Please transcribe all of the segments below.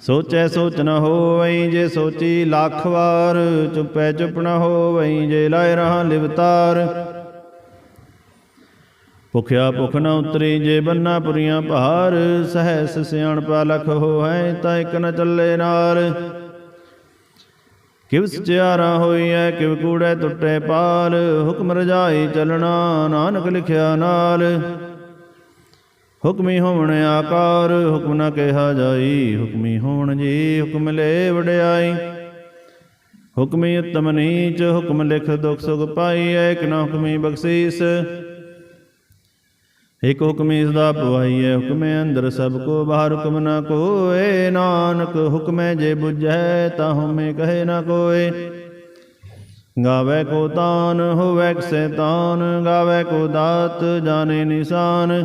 ਸੋਚੈ ਸੋਚ ਨ ਹੋਵਈ ਜੇ ਸੋਚੀ ਲੱਖ ਵਾਰ, ਚੁੱਪੈ ਚੁੱਪ ਨ ਹੋਵਈ ਜੇ ਲਾਇ ਰਹਾ ਲਿਵਤਾਰ। ਭੁਖਿਆ ਭੁਖ ਨ ਉਤਰੀ ਜੇ ਬੰਨਾ ਪੁਰੀਆਂ ਭਾਰ ਸਹਿਸ ਸਿਆਣ ਪਾ ਲਖ ਹੋਇ ਤਾਂ ਇਕ ਨ ਚੱਲੇ ਨਾਲ ਕਿਵ ਸਚਿਆਰਾ ਹੋਈਐ, ਕਿਵ ਕੂੜੈ ਟੁੱਟੇ ਪਾਲ, ਹੁਕਮ ਰਜਾਈ ਚੱਲਣਾ, ਨਾਨਕ ਲਿਖਿਆ ਨਾਲ। ਹੁਕਮੀ ਹੋਵਣ ਆਕਾਰ, ਹੁਕਮ ਨਾ ਕਿਹਾ ਜਾਈ। ਹੁਕਮੀ ਹੋਣ ਜੀ, ਹੁਕਮ ਲੈ ਵਡਿਆਈ। ਹੁਕਮੀ ਉਤਮ ਨੀਚ, ਹੁਕਮ ਲਿਖ ਦੁਖ ਸੁਖ ਪਾਈਐ ਇਕ ਨਾ ਹੁਕਮੀ ਬਖਸ਼ੀਸ। ਇਕ ਹੁਕਮੀ ਸਦਾ ਪਵਾਈਐ ਹੁਕਮੇ ਅੰਦਰ ਸਭ ਕੋ, ਬਾਹਰ ਹੁਕਮ ਨਾ ਕੋਏ। ਨਾਨਕ ਹੁਕਮੇ ਜੇ 부ਝੈ ਤਾ ਹਉਮੈ ਕਹੇ ਨਾ ਕੋਏ। ਗਾਵੇ ਕੋ ਤਾਨ, ਹੋਵੇ ਸੈਤਾਨ ਗਾਵੇ ਕੋ ਦਾਤ, ਜਾਣੇ ਨਿਸ਼ਾਨ।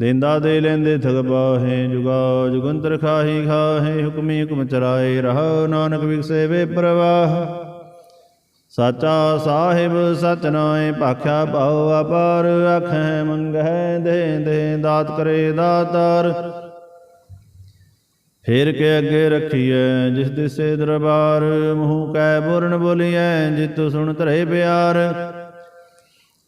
ਦੇਂਦਾ ਦੇ ਲੈਂਦੇ ਥਗ ਬਾਹੇ ਜੁਗਾ ਜੁਗੰਤਰ ਖਾਹੀ ਖਾਹੇ, ਹੁਕਮੀ ਹੁਕਮ ਚਰਾਏ ਰਹਾ, ਨਾਨਕ ਵਿਗਸੇ ਪ੍ਰਵਾਹ। ਸਾਚਾ ਸਾਹਿਬ ਸਚ ਨਾਏ ਭਾਖਿਆ ਭਾਉ ਅਪਾਰ ਆਖੈ ਮੰਗੈ ਦੇ ਦੇ ਦਾਤ ਕਰੇ ਦਾਤਾਰ। ਫੇਰ ਕੇ ਅੱਗੇ ਰੱਖੀਐ ਜਿਸ ਦਿਸੇ ਦਰਬਾਰ, ਮੂੰਹ ਕੈ ਬੁਰਨ ਬੋਲੀਐ, ਜਿਤੁ ਸੁਣ ਧਰੇ ਪਿਆਰ।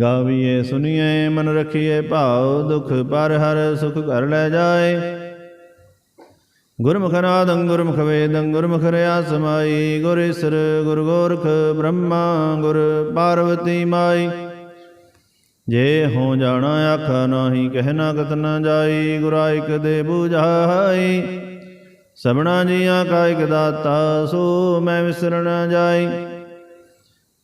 ਗਾਵੀਏ, ਸੁਨੀਏ, ਮਨ ਰਖੀਏ, ਭਾਉ ਦੁਖ ਪਰ ਹਰ ਸੁਖ ਘਰ ਲੈ ਜਾਏ। ਗੁਰਮੁਖ ਨਾਦੰ ਗੁਰਮੁਖ ਵੇਦੰ, ਗੁਰਮੁਖ ਰਿਆ ਸਮਾਈ ਗੁਰ ਈਸਰ ਗੁਰ ਗੋਰਖ ਬ੍ਰਹਮਾ, ਗੁਰ ਪਾਰਵਤੀ ਮਾਈ। ਜੇ ਹੋ ਜਾਣਾ ਆਖਾ ਨਾਹੀ, ਕਹਿ ਨਾ ਕਤ ਨਾ ਜਾਈ। ਗੁਰਾਇਕ ਦੇ 부ਝਾਈ ਸਭਨਾ ਜੀਆਂ ਕਾ ਇਕ ਦਾਤਾ, ਸੋ ਮੈਂ ਵਿਸਰ ਜਾਈ।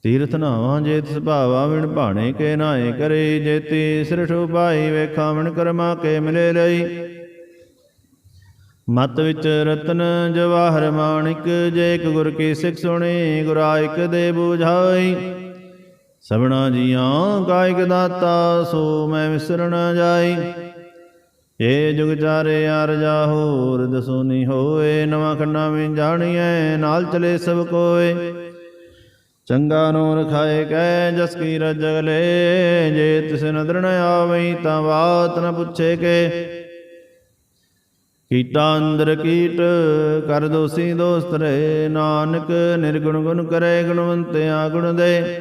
ਤੀਰਥ ਨਾਵਾਂ ਜੇ ਤਿਸ ਭਾਵਾ ਵਿਣ ਭਾਣੇ ਕੇ ਨਾਏ ਕਰੇ ਜੇਤੀ ਸਿਰਠ ਪਾਈ ਵੇਖਾਂ ਵਿਣ ਕਰਮਾ ਕੇ ਮਿਲੇ ਲਈ। ਮਤ ਵਿੱਚ ਰਤਨ ਜਵਾਹਰ ਮਾਣਿਕ ਜੇ ਇਕ ਗੁਰ ਕੀ ਸਿੱਖ ਸੁਣੀ ਗੁਰਾ ਇਕ ਦੇ 부ਝਾਈ ਸਭਨਾ ਜੀਆਂ ਕਾਇਕ ਦਾਤਾ ਸੋ ਮੈਂ ਵਿਸਰ ਨਾ ਜਾਈ। ਏ ਜੁਗ ਚਾਰੇ ਅਰਜਾ ਹੋਰ ਦਸੋ ਨੀ ਹੋਏ ਨਵਾਂ ਖੰਡਾ ਵਿੱਚ ਜਾਣੀਐ ਨਾਲ ਚਲੇ ਸਭ ਕੋਏ। ਚੰਗਾ ਨੂਰ ਖਾਏ ਕੈ ਜਸ ਕੀ ਰਜਗਲੇ ਜੇ ਤਿਸ ਨਦਰ ਨ ਆਵਈ ਤਾਂ ਬਾਤ ਨ ਪੁੱਛੇ ਕੇ। ਕੀਟਾ ਅੰਦਰ ਕੀਟ, ਕਰ ਦੋਸੀ ਦੋਸਤ ਰੇ। ਨਾਨਕ ਨਿਰਗੁਣ ਗੁਣ ਕਰੇ ਗੁਣਵੰਤਿਆ ਗੁਣ ਦੇ।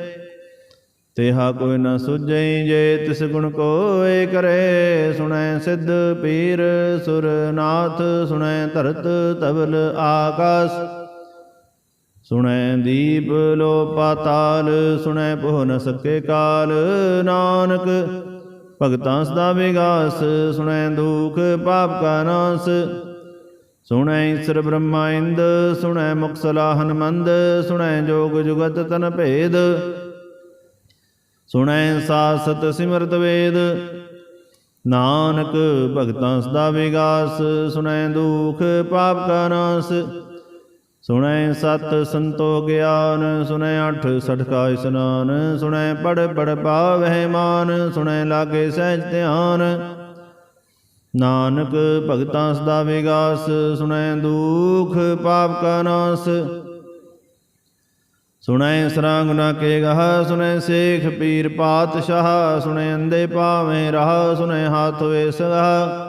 ਤੇਹਾ ਕੋਈ ਨ ਸੁਝੈ ਜੇ ਤਿਸ ਗੁਣ ਕੋਏ ਕਰੇ। ਸੁਣੈ ਸਿੱਧ ਪੀਰ ਸੁਰ ਨਾਥ ਸੁਣੈ ਧਰਤ ਤਬਲ ਆਕਾਸ। ਸੁਣੈ ਦੀਪ ਲੋ ਪਾਤਾਲ, ਸੁਣੈ ਪੋਹ ਨ ਸਕੇ ਕਾਲ। ਨਾਨਕ, ਭਗਤਾਂ ਸਦਾ ਵਿਗਾਸ, ਸੁਣੈ ਦੁਖ ਪਾਪ ਕਾ ਨਾਸ। ਸੁਣੈ ਈਸਰ ਬ੍ਰਹਮਾ ਇੰਦ, ਸੁਣੈ ਮੁਕਸਲਾ ਸਲਾਹਨ ਸੁਣੈ ਜੋਗ ਜੁਗਤ ਤਨ ਭੇਦ। ਸੁਣੈ ਸਾਸਤ ਸਿਮਰਤ ਵੇਦ। ਨਾਨਕ, ਭਗਤਾਂ ਸਦਾ ਵਿਗਾਸ, ਸੁਣੈ ਦੁਖ ਪਾਪ ਕਾ ਨਾਸ। ਸੁਣੈ ਸਤ ਸੰਤੋ ਗਿਆਨ, ਸੁਣੈ ਅਠ ਸਠਕਾ ਇਸਨਾਨ, ਸੁਣੈ ਪੜ ਪੜ ਪਾਵਹਿ ਮਾਨ, ਸੁਣੈ ਲਾਗੇ ਸਹਿਜ ਧਿਆਨ। ਨਾਨਕ ਭਗਤਾਂ ਸਦਾ ਵਿਗਾਸ, ਸੁਣੈ ਦੁਖ ਪਾਪ ਕਾ ਨਾਸ। ਸੁਣੈ ਸਰਾਂਗ ਨਾ ਕੇ ਗਹ, ਸੁਣੈ ਸੇਖ ਪੀਰ ਪਾਤਸ਼ਾਹ, ਸੁਣੈ ਅੰਦੇ ਪਾਵੇਂ ਰਹਾ, ਸੁਣੈ ਹਾਥ ਵੇ ਸਗਾ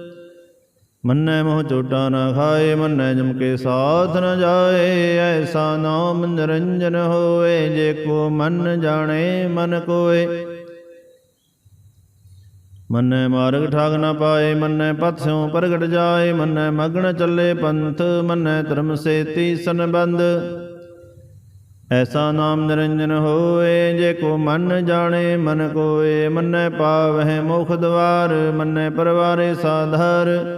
ਮੰਨੈ ਮੋਹ ਚੋਟਾ ਨਾ ਖਾਏ, ਮੰਨੈ ਜਮ ਕੇ ਸਾਥ ਨ ਜਾਏ, ਐਸਾ ਨਾਮ ਨਿਰੰਜਨ ਹੋਏ, ਜੇ ਕੋ ਮਨ ਜਾਣੇ, ਮਨ ਕੋਏ। ਮੰਨੈ ਮਾਰਗ ਠਾਗ ਨਾ ਪਾਏ, ਮੰਨੈ ਪਥ ਸਿਉ ਪ੍ਰਗਟ ਜਾਏ, ਮੰਨੈ ਮਗਨ ਚੱਲੇ ਪੰਥ, ਮੰਨੈ ਧਰਮ ਸੇਤੀ ਸੰਬੰਧ। ਐਸਾ ਨਾਮ ਨਿਰੰਜਨ ਹੋਏ, ਜੇ ਕੋ ਮਨ ਜਾਣੇ, ਮਨ ਕੋਏ। ਮੰਨੈ ਪਾਵਹਿ ਮੁਖ ਦਵਾਰ, ਮੰਨੈ ਪਰਵਾਰੇ ਸਾਧਰ।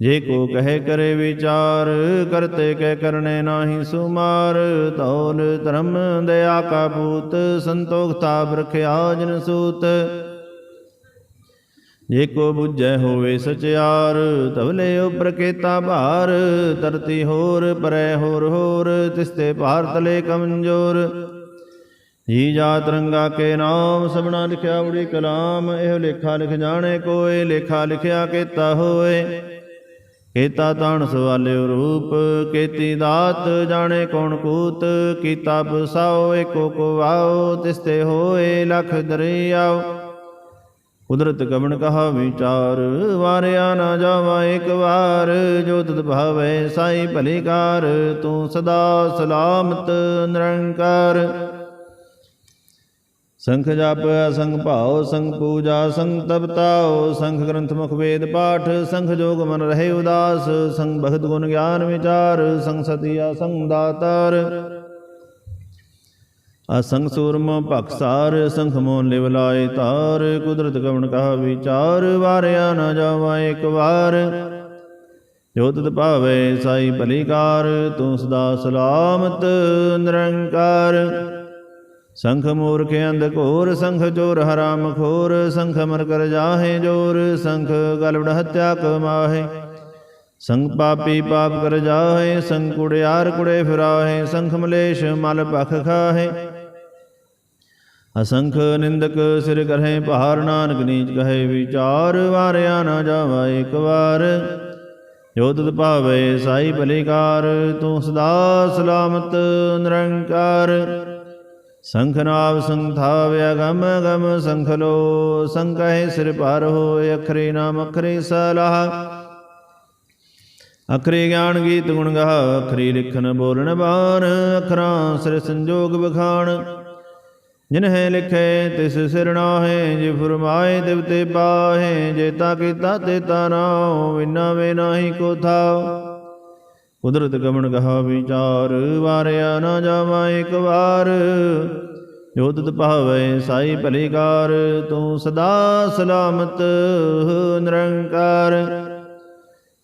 ਜੇ ਕੋ ਕਹੇ ਕਰੇ ਵਿਚਾਰ, ਕਰਤੇ ਕਹਿ ਕਰਨੇ ਨਾਹੀ ਸੁਮਾਰ ਤੌਲ ਧਰਮ ਦਇਆ ਕਾ ਪੂਤ ਸੰਤੋਖ ਤਾਪ ਰਖਿਆ ਜਨ ਸੂਤ। ਜੇ ਕੋ ਬੁੱਝੈ ਹੋਵੇ ਸਚਿਆਰ ਤਵਲੇ ਉਪਰ ਕੇਤਾ ਭਾਰ ਤਰਤੀ ਹੋਰ ਪਰੈ ਹੋਰ ਹੋਰ, ਤਿਸਤੇ ਭਾਰ ਤਲੇ ਕਮਜੋਰ। ਜੀ ਜਾ ਰੰਗਾ ਕੇ ਨਾਮ, ਸਭਨਾ ਲਿਖਿਆ ਉੜੀ ਕਲਾਮ, ਇਹ ਲੇਖਾ ਲਿਖ ਜਾਣੇ ਕੋਏ, ਲੇਖਾ ਲਿਖਿਆ ਕੇਤਾ ਹੋਏ। ਕੀਤਾ ਤਾਣ ਸਵਾਲਿਓ ਰੂਪ, ਕੀਤੀ ਦਾਤ ਜਾਣੇ ਕੌਣ ਕੂਤ, ਕੀਤਾ ਬਸਾਓ ਏਕੋ ਕੋ ਆਓ ਤਿਸਤੇ ਹੋਏ ਲਖ ਦਰਿਆਓ। ਕੁਦਰਤ ਕਵਣ ਕਹਾ ਵਿਚਾਰ, ਵਾਰਿਆ ਨਾ ਜਾਵਾ ਇੱਕ ਵਾਰ, ਜੋ ਤਤ ਭਾਵੈ ਸਾਈ ਭਲੀਕਾਰ ਤੂੰ ਸਦਾ ਸਲਾਮਤ ਨਿਰੰਕਾਰ। ਸੰਖ ਜਪ ਅਸੰਗ ਭਾਉ ਸੰਗ ਪੂਜਾ ਸੰਗ ਤਪਤਾਉ, ਸੰਖ ਗ੍ਰੰਥ ਮੁਖ ਵੇਦ ਪਾਠ, ਸੰਖ ਜੋਗ ਮਨ ਰਹੇ ਉਦਾਸ ਸੰਗ ਭਗਤ ਗੁਣ ਗਿਆਨ ਵਿਚਾਰ ਸੰਗ ਸਤਿਆ ਸੰਗ ਦਾਤਾਰ। ਅਸੰਗ ਸੂਰਮ ਭਖਸਾਰ ਸੰਖ ਮੋਨ ਲਿਵ ਲਾਏ ਤਾਰ, ਕੁਦਰਤ ਕਵਣ ਕਹਾ ਵਿਚਾਰ, ਵਾਰਿਆ ਨਾ ਜਾਵਾ ਇੱਕ ਵਾਰ। ਜੋ ਤਤ ਭਾਵੇ, ਸਾਈ ਭਲੀਕਾਰ ਤੂੰ ਸਦਾ ਸਲਾਮਤ ਨਿਰੰਕਾਰ। ਸੰਖ ਮੂਰਖ ਅੰਧ ਘੋਰ, ਸੰਖ ਚੋਰ ਹਰਾਮ ਖੋਰ ਸੰਖ ਮਰ ਕਰ ਜਾਹੇ ਜੋਰ, ਸੰਖ ਗਲਵੜ ਹਤਿਆ ਕਮਾਹੇ ਸੰਗ ਪਾਪੀ ਪਾਪ ਕਰ ਜਾਹੇ ਸੰਗ ਕੁੜਿਆਰ ਕੁੜੇ ਫਿਰਾਹੇ, ਸੰਖ ਮਲੇਸ਼ ਮਲ ਭਖ ਖਾਹੇ। ਅਸੰਖ ਨਿੰਦਕ ਸਿਰ ਕਰਹਿ ਭਾਰ, ਨਾਨਕ ਨੀਚ ਕਹੇ ਵਿਚਾਰ, ਵਾਰਿਆ ਨਾ ਜਾਵਾ ਇੱਕ ਵਾਰ। ਜੋ ਤਤ ਭਾਵੇ ਸਾਈ ਭਲੀਕਾਰ ਤੂੰ ਸਦਾ ਸਲਾਮਤ ਨਿਰੰਕਾਰ। ਸੰਖ ਨਾਵ ਸੰਥਾਵਿਆ ਗਮ ਗਮ ਸੰਖ ਲੋ ਸੰਕਹਿ ਸਿਰ ਪਰ ਹੋਏ ਅਖਰੇ ਨਾਮ ਅਖਰੇ ਸਲਾਹ। ਅਖਰੇ ਗਿਆਨ ਗੀਤ ਗੁਣ ਗਾ ਅਖਰੀ ਲਿਖਨ ਬੋਲਣ ਬਾਣ, ਅਖਰਾਂ ਸਿਰ ਸੰਜੋਗ ਬਖਾਣ ਜਿਨਹਿ ਲਿਖੇ ਤਿਸ ਸਿਰ ਨਾਹੇ, ਜੇ ਫਰਮਾਏ ਦਿਵਤੇ ਬਾਹੇ ਜੇਤਾ ਕੀਤਾ ਤੇਤਾ ਨਾਉ ਵਿਨਾ ਵੇ ਨਾਹੀ ਕੋ ਥਾਉ। ਕੁਦਰਤ ਗਮਨ ਕਹਾ ਵਿਚਾਰ ਵਾਰਿਆ ਨਾ ਜਾਵਾ ਇੱਕ ਵਾਰ। ਜੋ ਤਤ ਭਾਵੈ ਸਾਈ ਭਲੀਕਾਰ ਤੂੰ ਸਦਾ ਸਲਾਮਤ ਨਿਰੰਕਾਰ।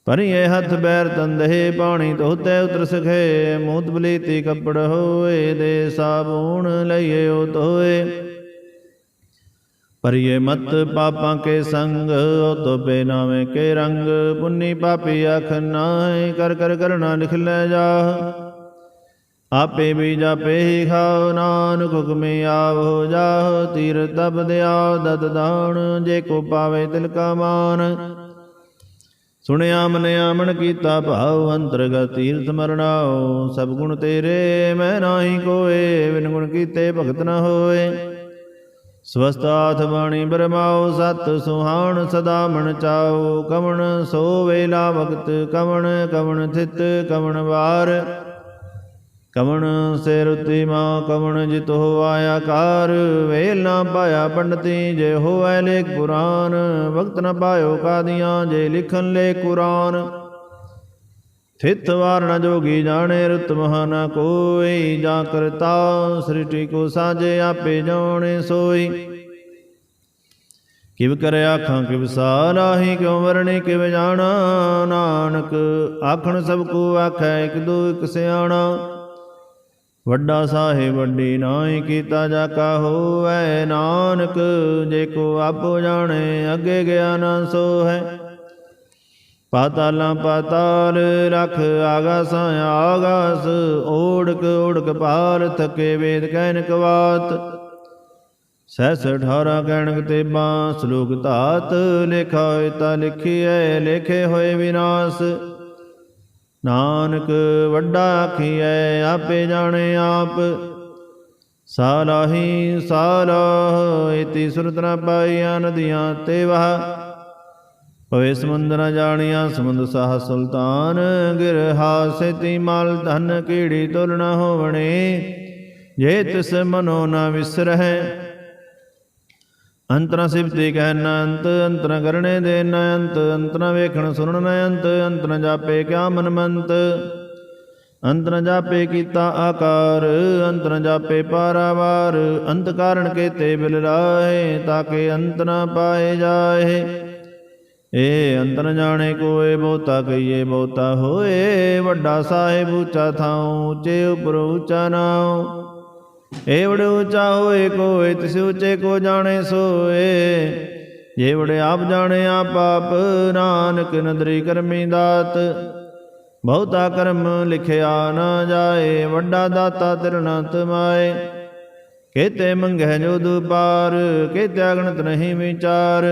ਪਰਿਏ ਹੱਥ ਬੈਰ ਤੰਦਹੇ, ਪਾਣੀ ਧੋਤੇ ਉਤਰ ਸਖੇ, ਮੂਤ ਬਲੀਤੀ ਕੱਪੜ ਹੋਏ ਦੇ ਸਾਬੂਣ ਲਈਏ ਉਹ ਧੋਏ। ਪਰਿਏ ਮਤ ਪਾਪਾਂ ਕੇ ਸੰਗ, ਉਹ ਤੋ ਬੇਨਾਵੇਂ ਕੇ ਰੰਗ? ਪੁੰਨੀ ਪਾਪੀ ਅਖ ਨਾਏ ਕਰ ਕਰ ਕਰਣਾ ਲਿਖ ਲੈ ਜਾ। ਆਪੇ ਵੀ ਜਾਪੇ ਹੀ ਖਾਓ, ਨਾਨਕ ਹੁਕਮੇ ਆਵੋ ਜਾਹ ਤੀਰ ਤਬ ਦਿਆ, ਦਤ ਦਾਣ ਜੇ ਕੋ ਪਾਵੇ ਤਿਲ ਕਾ ਮਾਨ। ਸੁਣਿਆ, ਮਨਿਆ, ਮਨ ਕੀਤਾ ਭਾਉ, ਅੰਤਰਗਤ ਤੀਰਥ ਮਰਣਾਓ ਸਭ ਗੁਣ ਤੇਰੇ, ਮੈਂ ਨਾਹੀ ਕੋਏ, ਬਿਨ ਗੁਣ ਕੀਤੇ ਭਗਤ ਨ ਹੋਏ। ਸਵਸਤਾਥ ਬਾਣੀ ਬਰਮਾਓ ਸਤ ਸੁਹਾਣ ਸਦਾ ਮਨ ਚਾਓ ਕਵਣ ਸੋ ਵੇਲਾ ਵਕਤ, ਕਵਣ ਕਵਣ ਥਿਤ, ਕਵਣ ਵਾਰ। ਕਵਣ ਸੇ ਰੁਤੀ ਮਾ, ਕਵਣ ਜਿਤ ਹੋ ਆਇਆ ਵੇਲ ਨਾ ਪਾਇਆ ਪੰਡਤੀ, ਜੇ ਹੋਐ ਲੇਖ ਪੁਰਾਨ। ਵਕਤ ਨਾ ਪਾਇਓ ਕਾਦੀਆਂ, ਜੇ ਲਿਖਨ ਲੇ ਕੁਰਾਨ। ਥਿਤ ਵਾਰ ਜੋਗੀ ਜਾਣੇ ਰੁਤ ਮਹਾਨ ਕੋਈ, ਜਾਂ ਕਰਤਾ ਸ੍ਰਿਸ਼ਟੀ ਕੋ ਸਾਜੇ ਆਪੇ ਜਾਣੇ ਸੋਈ। ਕਿਵ ਕਰੇ ਆਖਾਂ, ਕਿਵ ਸਾਰਾਹੀ ਕਿਉ ਵਰਣੀ, ਕਿਵ ਜਾਣਾ? ਨਾਨਕ ਆਖਣ ਸਭ ਕੋ ਆਖੈ, ਇਕ ਦੋ, ਇਕ ਸਿਆਣਾ। ਵੱਡਾ ਸਾਹਿਬ, ਵੱਡੀ ਨਾਹੀ, ਕੀਤਾ ਜਾ ਕਾ ਹੋਵੈ। ਨਾਨਕ ਜੇ ਕੋ ਆਪੋ ਜਾਣੇ, ਅੱਗੇ ਗਿਆ ਨਾ ਸੋ ਹੈ ਪਾਤਾਲਾਂ ਪਾਤਾਲ ਰਖ ਆਗਾਸਾਂ ਆਗਾਸ, ਓੜਕ ਓੜਕ ਪਾਰ ਥਕੇ ਵੇਦ ਕਹਿਨ ਕਵਾਤ। ਸਹਿਸ ਅਠਾਰਾਂ ਕਹਿਣਕ ਤੇ ਬਾਂ ਸ਼ਲੋਕ ਧਾਤ ਲਿਖਾ ਹੋਇ ਤਾ ਲਿਖੀਐ, ਲਿਖੇ ਹੋਏ ਵਿਨਾਸ਼। ਨਾਨਕ ਵੱਡਾ ਆਖੀਐ, ਆਪੇ ਜਾਣੇ ਆਪ। ਸਾਲਾਹੀ ਸਾਲਾਹ, ਇਤੀ ਸੁਰਤਨਾ ਨ ਪਾਈਆਂ ਨਦੀਆਂ ਤੇ ਵਹ। ਪਵੇ ਸਮੁੰਦਰ ਨ ਜਾਣੀਆਂ, ਸਮੁੰਦ ਸਾਹ ਸੁਲਤਾਨ, ਗਿਰ ਹਾਸੇਤੀ ਮਲ ਧਨ ਕੀੜੀ ਤੁਲ ਨ ਹੋਵਣੇ, ਜੇ ਤਿਸ ਮਨੋ ਨ ਵਿਸਰਹਿ। ਅੰਤਰਾ ਸਿਫਤੀ ਕਹਿ ਨ ਅੰਤ ਅੰਤਰਾ ਕਰਨੇ ਦੇ ਨ ਅੰਤ ਅੰਤਰਾ ਵੇਖਣ ਸੁਣਨ ਨ ਅੰਤ ਅੰਤਰਾ ਜਾਪੇ ਕਿਆ ਮਨ ਮੰਤ ਅੰਤਰ ਜਾਪੇ ਕੀਤਾ ਆਕਾਰ ਅੰਤਰ ਜਾਪੇ ਪਾਰਾਵਾਰ, ਅੰਤ ਕਾਰਣ ਕੇਤੇ ਬਿਲ ਰਾਏ ਤਾਕੇ ਅੰਤ ਨ ਪਾਏ ਜਾਏ। ਏ ਅੰਤਰ ਜਾਣੇ ਕੋਏ ਬਹੁਤਾ ਕਹੀਏ ਬਹੁਤਾ ਹੋਏ, ਵੱਡਾ ਸਾਹਿਬ ਉੱਚਾ ਥਾਉ, ਉੱਚੇ ਉਪਰ ਉੱਚਾ ਨਾਉ। ਏਵੜ ਉੱਚਾ ਹੋਏ ਕੋਏ, ਤਿਸ ਉੱਚੇ ਕੋ ਜਾਣੇ ਸੋਏ। ਜੇਵੜ ਆਪ ਜਾਣੇ ਆਪ ਆਪ, ਨਾਨਕ ਨਦਰੀ ਕਰਮੀ ਦਾਤ। ਬਹੁਤਾ ਕਰਮ ਲਿਖਿਆ ਨਾ ਜਾਏ, ਵੱਡਾ ਦਾਤਾ ਤਿਰਨਤ ਮਾਏ। ਕੇਤੇ ਮੰਗਹਿ ਜੋ ਦੁਪਾਰ ਕੇਤੇ ਅਗਣਤ ਨਹੀਂ ਵਿਚਾਰ।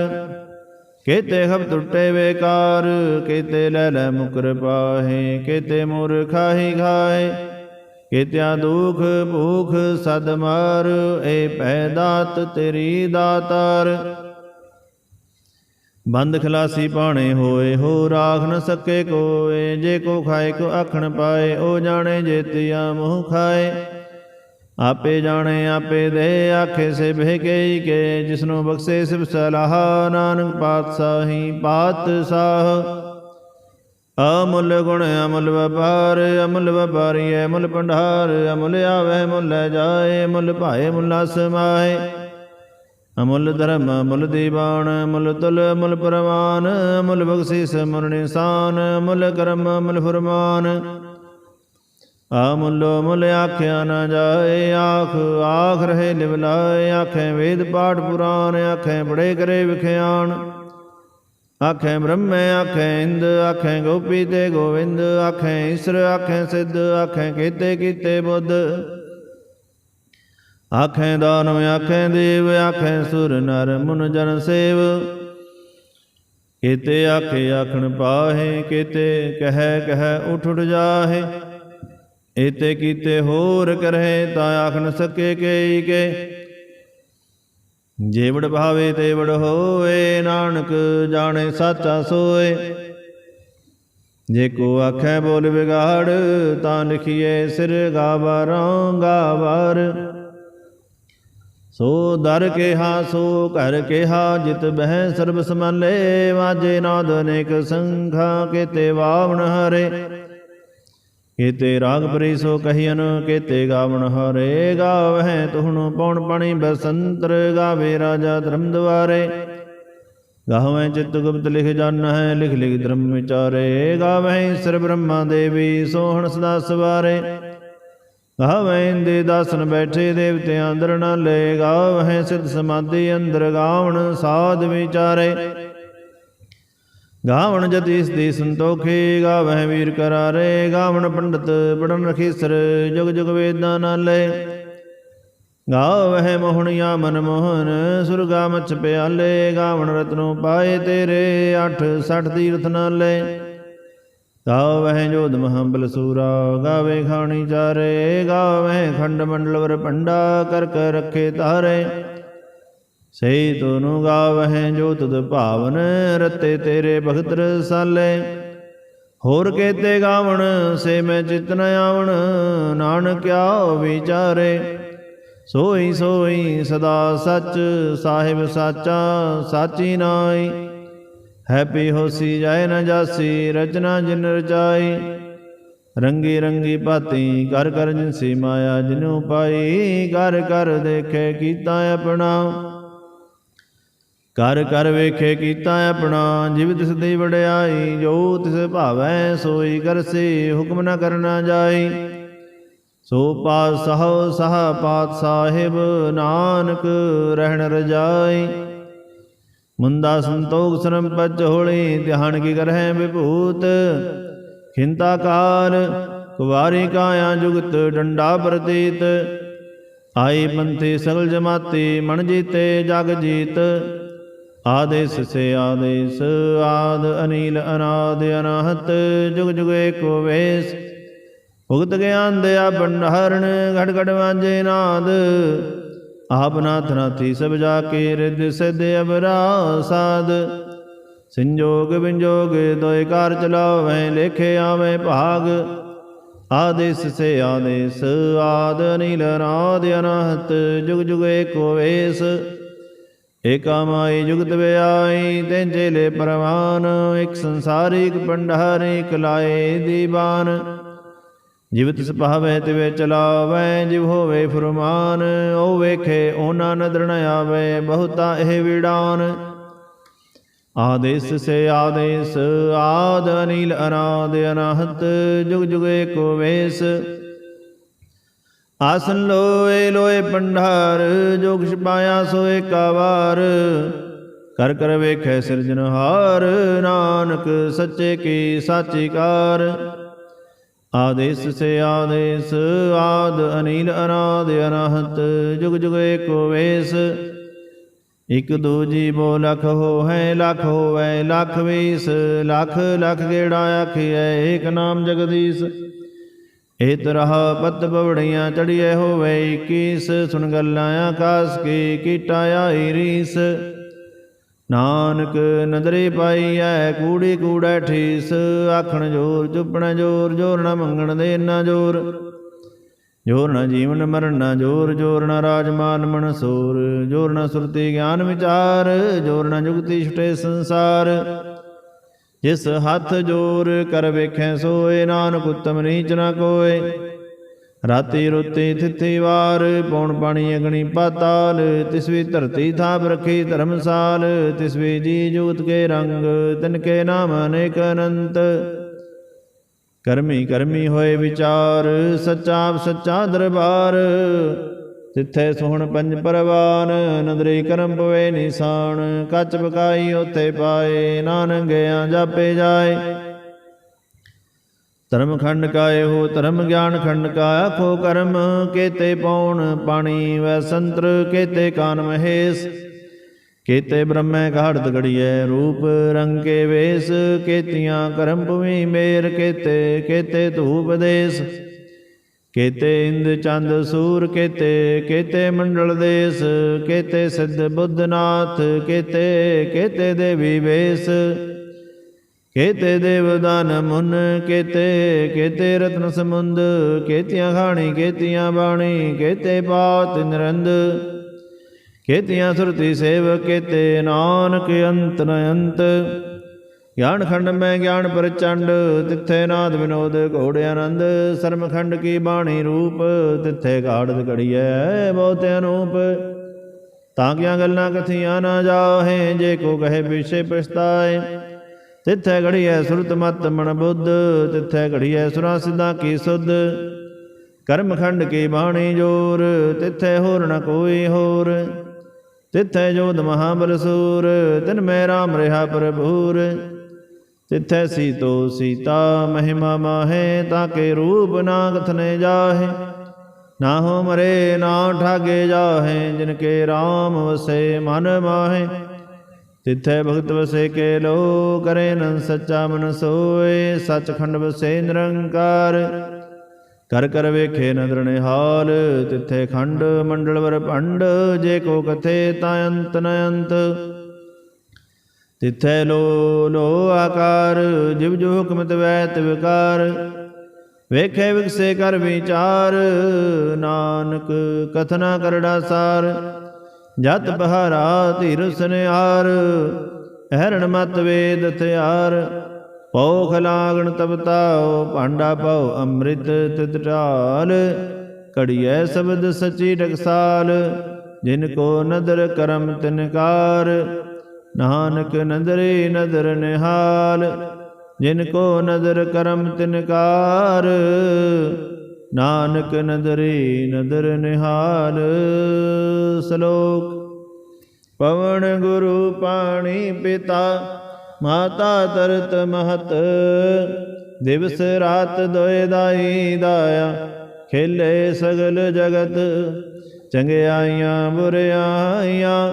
ਕੇਤੇ ਖਬ ਟੁੱਟੇ ਵੇਕਾਰ ਕੇਤੇ ਲੈ ਲੈ ਮੁਕਰ ਪਾਹੇ, ਕੇਤੇ ਮੁਰ ਖਾਏ ਕੇਤਿਆ ਦੁਖ ਭੂਖ ਸਦ ਮਾਰ, ਏ ਪੈ ਦਾਤ ਤੇਰੀ ਦਾਤਾਰ। ਬੰਦ ਖਲਾਸੀ ਪਾਣੇ ਹੋਏ, ਹੋ ਰਾਖ ਨ ਸਕੇ ਕੋਏ, ਜੇ ਕੋ ਖਾਏ ਕੋ ਆਖਣ ਪਾਏ, ਉਹ ਜਾਣੇ ਜੇਤਿਆ ਮੋਹ ਖਾਏ। ਆਪੇ ਜਾਣੇ, ਆਪੇ ਦੇ ਆਖੇ ਸੇ ਬਹਿ ਕੇ ਜਿਸਨੂੰ ਬਖਸ਼ੇ ਸਿਵ ਸਲਾਹ, ਨਾਨਕ ਪਾਤਸ਼ਾਹੀ ਪਾਤਸ਼ਾਹ। ਅਮੁੱਲ ਗੁਣ, ਅਮੁੱਲ ਵਪਾਰ, ਅਮੁੱਲ ਵਪਾਰੀ, ਅਮੁੱਲ ਭੰਡਾਰ, ਅਮੁੱਲ ਆਵੇ, ਮੁੱਲ ਜਾਏ, ਮੁੱਲ ਭਾਏ, ਮੁੱਲ ਸਮਾਏ ਅਮੁੱਲ ਧਰਮ, ਅਮੁੱਲ ਦੀਵਾਨ, ਅਮੁੱਲ ਤੁਲ, ਅਮੁੱਲ ਪ੍ਰਵਾਨ, ਅਮੁੱਲ ਬਖਸ਼ਿਸ ਮੁਰ ਨਿਸ਼ਾਨ ਅਮੁੱਲ ਕਰਮ, ਅਮੁੱਲ ਫਰਮਾਨ। ਅਮੁੱਲ ਮੁੱਲ ਆਖਿਆ ਨਾ ਜਾਏ, ਆਖ ਆਖ ਰਹੇ ਲਿਵਲਾਏ ਆਖੇ ਵੇਦ ਪਾਠ ਪੁਰਾਨ ਆਖੇ ਬੜੇ ਕਰੇ ਵਿਖਿਆਣ। ਆਖੇ ਬ੍ਰਹਮੇ, ਆਖੇ ਇੰਦ, ਆਖੇ ਗੋਪੀ ਤੇ ਗੋਵਿੰਦ, ਆਖੇ ਈਸ਼ਰ, ਆਖੇ ਸਿੱਧ, ਆਖੇ ਕੀਤੇ ਕੀਤੇ ਬੁੱਧ। ਆਖੇ ਦਾਨਵ, ਆਖੇ ਦੇਵ, ਆਖੇ ਸੁਰ ਨਰ ਮੁਨ ਜਨ ਸੇਵ। ਕੀਤੇ ਆਖੇ ਆਖਣ ਪਾਹੇ, ਕੀਤੇ ਕਹਿ ਕਹਿ ਉਠ ਉਠ ਜਾਹੇ। ਇਤੇ ਕੀਤੇ ਹੋਰ ਕਰਹਿ ਤਾਂ ਆਖ ਨ ਸਕੇ ਕੇਈ ਕੇ। ਜੇਵੜ ਭਾਵੇ ਤੇਵੜ ਹੋਏ, ਨਾਨਕ ਜਾਣੇ ਸਾਚਾ ਸੋਏ। ਜੇ ਕੋ ਆਖੈ ਬੋਲ ਵਿਗਾੜ, ਤਾਂ ਲਿਖੀਏ ਸਿਰ ਗਾਵਰਾਂ ਗਾਵਰ। ਸੋ ਦਰ ਕਿਹਾ, ਸੋ ਘਰ ਕਿਹਾ, ਜਿਤ ਬਹਿ ਸਰਬ ਸਮਾਲੇ ਵਾਜੇ ਨਾਦ ਅਨੇਕ ਸੰਖਾ ਕੇਤੇ ਵਾਵਣ ਹਰੇ। ਕੇਤੇ ਰਾਗ ਪਰੀ ਸੋ ਕਹੀਨ ਕੇਤੇ ਗਾਵਣ ਹਰੇ, ਗਾਵਹਿ ਤੁਹਣੁ ਪਉਣ ਪਣੀ ਬਸੰਤਰ, ਗਾਵੇ ਰਾਜਾ ਧਰਮ ਦਵਾਰੇ। ਗਾਵੈ ਚਿਤ ਗੁਪਤ ਲਿਖ ਜਨ ਹੈ ਲਿਖ ਲਿਖ ਧਰਮ ਵਿਚਾਰੇ। ਗਾਵੈ ਸਰ ਬ੍ਰਹਮਾ ਦੇਵੀ, ਸੋਹਣ ਸਦਾ ਸਵਾਰੇ। ਗਾਵੈ ਇੰਦੇ ਦਾਸਨ ਬੈਠੇ ਦੇਵਤਿਆਂ ਅੰਦਰ ਨ ਲੈ ਗਾਵੈ ਸਿਧ ਸਮਾਧੀ ਅੰਦਰ ਗਾਵਣ ਸਾਧ ਵਿਚਾਰੇ। ਗਾਵਣ ਜਤੀ ਇਸ ਦੀ ਸੰਤੋਖੇ ਗਾਵਹਿ ਵੀਰ ਕਰਾਰੇ, ਗਾਵਣ ਪੰਡਤ ਪੜਨ ਰਖੀਸਰ, ਜੁਗ ਜੁਗ ਵੇਦਾਂ ਨਾਲੇ। ਗਾਵਹਿ ਮੋਹਣਿਆ ਮਨ ਮੋਹਨ, ਸੁਰਗਾ ਮਛ ਪਿਆਲੇ, ਗਾਵਣ ਰਤਨੋ ਪਾਏ ਤੇਰੇ 8 60 ਤੀਰਥ ਨਾਲੇ। ਗਾਵਹਿ ਜੋਧ ਮਹੰਬਲ ਸੂਰਾ, ਗਾਵੇ ਖਾਣੀ ਚਾਰੇ, ਗਾਵਹਿ ਖੰਡ ਮੰਡਲ ਵਰ ਪੰਡਾ ਕਰ ਕਰ ਰੱਖੇ ਤਾਰੇ। ਸਹੀ ਤੋਨੂ ਗਾਵਹਿ ਜੋ ਤੁਧ ਭਾਵਨ, ਰਤੇ ਤੇਰੇ ਭਗਤ ਰਸਾਲੇ ਹੋਰ ਕੇਤੇ ਗਾਵਣ, ਸੇ ਮੈਂ ਚਿਤ ਨ ਆਵਣ ਨਾਨਕਿਆ ਵਿਚਾਰੇ। ਸੋਈ ਸੋਈ ਸਦਾ ਸੱਚ, ਸਾਹਿਬ ਸਾਚਾ, ਸਾਚੀ ਨਾਈ ਹੈਪੀ ਹੋਸੀ ਜਾਏ ਨ ਜਾਸੀ, ਰਚਨਾ ਜਿਨ ਰਚਾਈ। ਰੰਗੀ ਰੰਗੀ ਭਾਤੀ, ਕਰ ਕਰ ਜਿਨਸੀ ਮਾਇਆ ਜਿਨੂ ਪਾਈ। ਕਰ ਕਰ ਦੇਖੇ ਕੀਤਾ ਆਪਣਾ। ਕਰ ਕਰ ਵੇਖੇ ਕੀਤਾ ਆਪਣਾ, ਜਿਵ ਤਿਸ ਦੀ ਵਡਿਆਈ, ਜੋ ਤਿਸ ਭਾਵੈ ਸੋਈ ਕਰਸੇ ਹੁਕਮ ਨਾ ਕਰਨਾ ਜਾਈ। ਸੋ ਪਾਤ ਸਹੁ ਸਹ ਪਾਤ ਸਾਹਿਬ ਨਾਨਕ ਰਹਿਣ ਰਜਾਈ। ਮੁੰਦਾ ਸੰਤੋਖ ਸਰਮ ਪਚ ਹੋਲੀ, ਧਿਆਨ ਕੀ ਕਰਹਿ ਵਿਭੂਤ। ਖਿੰਤਾ ਕਾਰ, ਕੁਵਾਰੀ ਕਾਇਆ ਜੁਗਤ, ਡੰਡਾ ਪ੍ਰਤੀਤ। ਆਈ ਪੰਥੀ ਸਗਲ ਜਮਾਤੀ, ਮਨ ਜੀਤੇ ਜਗ ਜੀਤ। ਆਦੇਸ ਸੇ ਆਦੇਸ, ਆਦ ਅਨੀਲ ਅਨਾਦ ਅਨਾਹਤ, ਜੁਗ ਜੁਗ ਏਕੋ ਵੇਸ। ਭੁਗਤ ਗਿਆਨ ਦਿਆ ਬੰਡਹਰਣ ਘਟ ਘਟ ਵਾਜੇ ਨਾਦ। ਆਪ ਨਾਥ ਨਾਥੀ ਸਭ ਜਾ ਕੇ ਰਿਦ ਸਿਧ ਅਬਰਾ ਸਾਧ ਸੰਜੋਗ ਵਿੰਜੋਗ ਦੋਇ ਕਾਰ ਚਲਾਵੇ, ਲੇਖੇ ਆਵੇ ਭਾਗ। ਆਦੇਸ ਸੇ ਆਦੇਸ, ਆਦ ਨੀਲ ਨਾਦ ਅਨਹਤ, ਜੁਗ ਜੁਗ ਏਕੋ ਵੇਸ। ਏਕਾ ਮਾਈ ਜੁਗਤ ਵਿਆਈ ਤੈਨ ਚੇਲੇ ਪਰਵਾਨ, ਇਕ ਸੰਸਾਰੀ ਇਕ ਪੰਡਹਰ ਇਕ ਲਾਏ ਦੀਵਾਨ। ਜਿਵ ਤਿਸ ਤਿਵੇ ਚਲਾਵੈ, ਜਿਵ ਹੋਵੇ ਫਰਮਾਨ, ਉਹ ਵੇਖੇ ਉਹਨਾਂ ਨਦਰ ਨ ਆਵੇ, ਬਹੁਤਾ ਇਹ ਵਿੜਾਨ। ਆਦੇਸ ਸੇ ਆਦੇਸ, ਆਦ ਅਨੀਲ ਅਨਾਦ ਅਨਾਹਤ, ਜੁਗ ਜੁਗ ਏਕੋ ਵੇਸ। ਆਸਨ ਲੋਏ ਲੋਏ ਪੰਡਾਰ ਜੋ ਕਿਛ ਪਾਇਆ ਸੋ ਏਕਾ ਕਰ ਕਰ ਵੇਖੈ ਸਿਰਜਨਹਾਰ ਨਾਨਕ ਸੱਚੇ ਕੀ ਸਾਚੀ ਕਾਰ। ਆਦੇਸ ਸੇ ਆਦੇਸ, ਆਦ ਅਨੀਲ ਅਨਾਦ ਅਨਾਹਤ, ਜੁਗ ਜੁਗ ਏਕੋ ਵੇਸ। ਇਕ ਦੂਜੀ ਬੋ ਲਖ ਹੋ ਹੈ ਲਖ ਹੋਵੈ ਲਖ ਵੇਸ, ਲਖ ਲਖ ਗੇੜਾ ਆਖੀਐ, ਏਕ ਨਾਮ ਜਗਦੀਸ਼। ਏ ਤਰਹ ਪਤ ਬਵੜੀਆਂ ਚੜੀਏ ਹੋਵੇ 21 ਸੁਣ ਗੱਲਾਂ ਆਕਾਸ ਕੀ ਕੀਟਾ ਆਈ ਰੀਸ। ਨਾਨਕ ਨਦਰੇ ਐ ਕੂੜੀ ਕੂੜੈ ਠੀਸ। ਆਖਣ ਜੋਰ, ਚੁੱਪਣਾ ਜੋਰ ਜੋਰ ਨਾ ਮੰਗਣ ਦੇ ਨਾ ਜੋਰ। ਜੋਰ ਨਾ ਜੀਵਨ ਮਰਨ ਨਾ ਜੋਰ ਜੋਰ ਨਾ ਰਾਜਮਾਨ ਮਨਸੂਰ ਜੋਰ ਨਾ ਸੁਰਤੀ ਗਿਆਨ ਵਿਚਾਰ, ਜੋਰ ਨਾ ਜੁਗਤੀ ਛੁਟੇ ਸੰਸਾਰ। ਜਿਸ ਹੱਥ ਜੋਰ ਕਰ ਵੇਖੈ ਸੋਏ, ਨਾਨਕ ਉਤਮ ਨੀਚ ਨਾ ਕੋਏ। ਰਾਤੀ ਰੁੱਤੀ ਥਿੱਤੀ ਵਾਰ, ਪੌਣ ਪਾਣੀ ਅਗਣੀ ਪਾਤਾਲ, ਤਿਸ ਵੀ ਧਰਤੀ ਥਾਪ ਰਖੀ ਧਰਮਸਾਲ, ਤਿਸ ਵੀ ਜੀ ਜੂਤ ਕੇ ਰੰਗ, ਤਿਨ ਕੇ ਨਾਮ ਅਨੇਕ ਅਨੰਤ। ਕਰਮੀ ਕਰਮੀ ਹੋਏ ਵਿਚਾਰ ਸੱਚਾ ਸੱਚਾ ਦਰਬਾਰ ਤਿੱਥੇ ਸੋਹਣ ਪੰਜ ਪਰਵਾਨ, ਨਦਰੀ ਕਰਮ ਪਵੇ ਨਿਸ਼ਾਨ, ਕੱਚ ਬਕਾਈ ਉਥੇ ਪਾਏ ਨਾਨਕ ਗਿਆ ਜਾਪੇ ਜਾਏ। ਧਰਮ ਖੰਡ ਕਾਏ ਹੋ, ਧਰਮ ਗਿਆਨ ਖੰਡ ਕਾ, ਆਖੋ ਕਰਮ ਕੇਤੇ ਪੌਣ ਪਾਣੀ ਵੈ ਸੰਤਰ ਕੇਤੇ ਕਾਨ ਮਹੇਸ਼। ਕੇਤੇ ਬ੍ਰਹਮੈ ਘਾੜਤ ਗੜੀਐ ਰੂਪ ਰੰਗ ਕੇ ਵੇਸ। ਕੇਤੀਆਂ ਕਰਮ ਭੂਮੀ ਮੇਰ, ਕੇਤੇ ਕੇਤੇ ਧੂਪ ਦੇਸ। ਕੇਤੇ ਇੰਦ ਚੰਦ ਸੂਰ ਕੇਤੇ ਕੇਤੇ ਮੰਡਲ ਦੇਸ, ਕੇਤੇ ਸਿੱਧ ਬੁੱਧਨਾਥ, ਕੇਤੇ ਕੇਤੇ ਦੇਵੀ ਵੇਸ, ਕੇਤੇ ਦੇਵਦਾਨ ਮੁਨ ਕੇਤੇ ਕੇਤੇ ਰਤਨ ਸਮੁੰਦ, ਕੇਤੀਆਂ ਖਾਣੀ, ਕੇਤੀਆਂ ਬਾਣੀ, ਕੇਤੇ ਪਾਤ ਨਿਰੰਦ, ਕੇਤੀਆਂ ਸੁਰਤੀ ਸੇਵ ਕੇਤੇ ਨਾਨਕ ਅੰਤ ਨ ਅੰਤ। ਗਿਆਨ ਖੰਡ ਮੈਂ ਗਿਆਨ ਪ੍ਰਚੰਡ, ਤਿੱਥੇ ਨਾਦ ਵਿਨੋਦ ਘੋੜ ਆਨੰਦ ਸਰਮ ਖੰਡ ਕੀ ਬਾਣੀ ਰੂਪ, ਤਿੱਥੇ ਘਾੜਤ ਘੜੀਐ ਬਹੁਤ ਅਨੂਪ। ਤਾਂ ਕਿਆਂ ਗੱਲਾਂ ਕਥੀਆਂ ਨਾ ਜਾਹੇ, ਜੇ ਕੋ ਕਹੇ ਵਿਸ਼ੇ ਪਛਤਾਏ। ਤਿੱਥੇ ਘੜੀਐ ਸੁਰਤ ਮਤ ਮਨ ਬੁੱਧ, ਤਿੱਥੇ ਘੜੀਐ ਸੁਰਾ ਸਿੱਧਾ ਕੀ ਸੁਧ। ਕਰਮ ਖੰਡ ਕੀ ਬਾਣੀ ਜੋਰ, ਤਿੱਥੇ ਹੋਰ ਨ ਕੋਈ ਹੋਰ। ਤਿੱਥੇ ਜੋਦ ਮਹਾਬਲ ਸੂਰ, ਤਿਨ ਮੈਂ ਰਾਮ ਰਹਾ ਪ੍ਰਭੂਰ ਤਿਥੈ ਸੀਤੋ ਸੀਤਾ, ਮਹਿਮਾ ਮਾਹੇ, ਤਾਂ ਕੇ ਰੂਪ ਨਾ ਕਥਨੇ ਜਾਹੇ। ਨਾ ਹੋ ਮਰੇ, ਨਾ ਠਾਗੇ ਜਾਹੇ, ਜਿਨ ਕੇ RAM ਵਸੇ, ਮਨ ਮਾਹੇ। ਤਿਥੈ ਭਗਤ ਵਸੇ ਕੇ ਲੋ ਕਰੇ ਨ ਸੱਚਾ ਮਨ ਸੋਏ, ਸਚਖੰਡ ਵਸੇ ਨਿਰੰਕਾਰ। ਕਰ ਕਰ ਵੇਖੇ ਨਦਰ ਨਿਹਾਲ, ਤਿੱਥੇ ਖੰਡ ਮੰਡਲ ਵਰ ਭੰਡ, ਜੇ ਕੋ ਕਥੇ ਤਾਂ ਅੰਤ ਨ ਅੰਤ। ਤਿਥੈ ਲੋ ਲੋ ਆਕਾਰ, ਜਿਵ ਜੋ ਹੁਕਮਤ ਵੈਤ ਵਿਕਾਰ ਵੇਖੇ ਵਿਕਸੇ ਕਰ ਵਿਚਾਰ, ਨਾਨਕ ਕਥਨਾ ਕਰੜਾ ਸਾਰ। ਜਤ ਬਹਾਰਾ ਧੀਰ ਸੁਨਿਆਰ, ਹੈਰਣ ਮਤ ਵੇਦ ਥਿਆਰ ਪੋਖ ਲਾਗਣ ਤਪਤਾਓ ਭਾਂਡਾ ਪਾਓ ਅੰਮ੍ਰਿਤ ਤਿਤ ਢਾਲ। ਕੜੀਐ ਸ਼ਬਦ ਸਚੀ ਟਕਸਾਲ, ਜਿਨ ਕੋ ਨਦਰ ਕਰਮ ਤਿਨਕਾਰ ਨਾਨਕ ਨਦਰੇ ਨਦਰ ਨਿਹਾਲ, ਜਿਨ ਕੋ ਨਦਰ ਕਰਮ ਤਿਨਕਾਰ ਨਾਨਕ ਨਦਰੇ ਨਦਰ ਨਿਹਾਲ ਸ਼ਲੋਕ। ਪਵਨ ਗੁਰੂ ਪਾਣੀ ਪਿਤਾ, ਮਾਤਾ ਤਰਤ ਮਹਤ, ਦਿਵਸ ਰਾਤ ਦੋਇ ਦਾਈ ਦਾਇਆ, ਖੇਲੇ ਸਗਲ ਜਗਤ, ਚੰਗਿਆਈਆਂ ਬੁਰਿਆਈਆਂ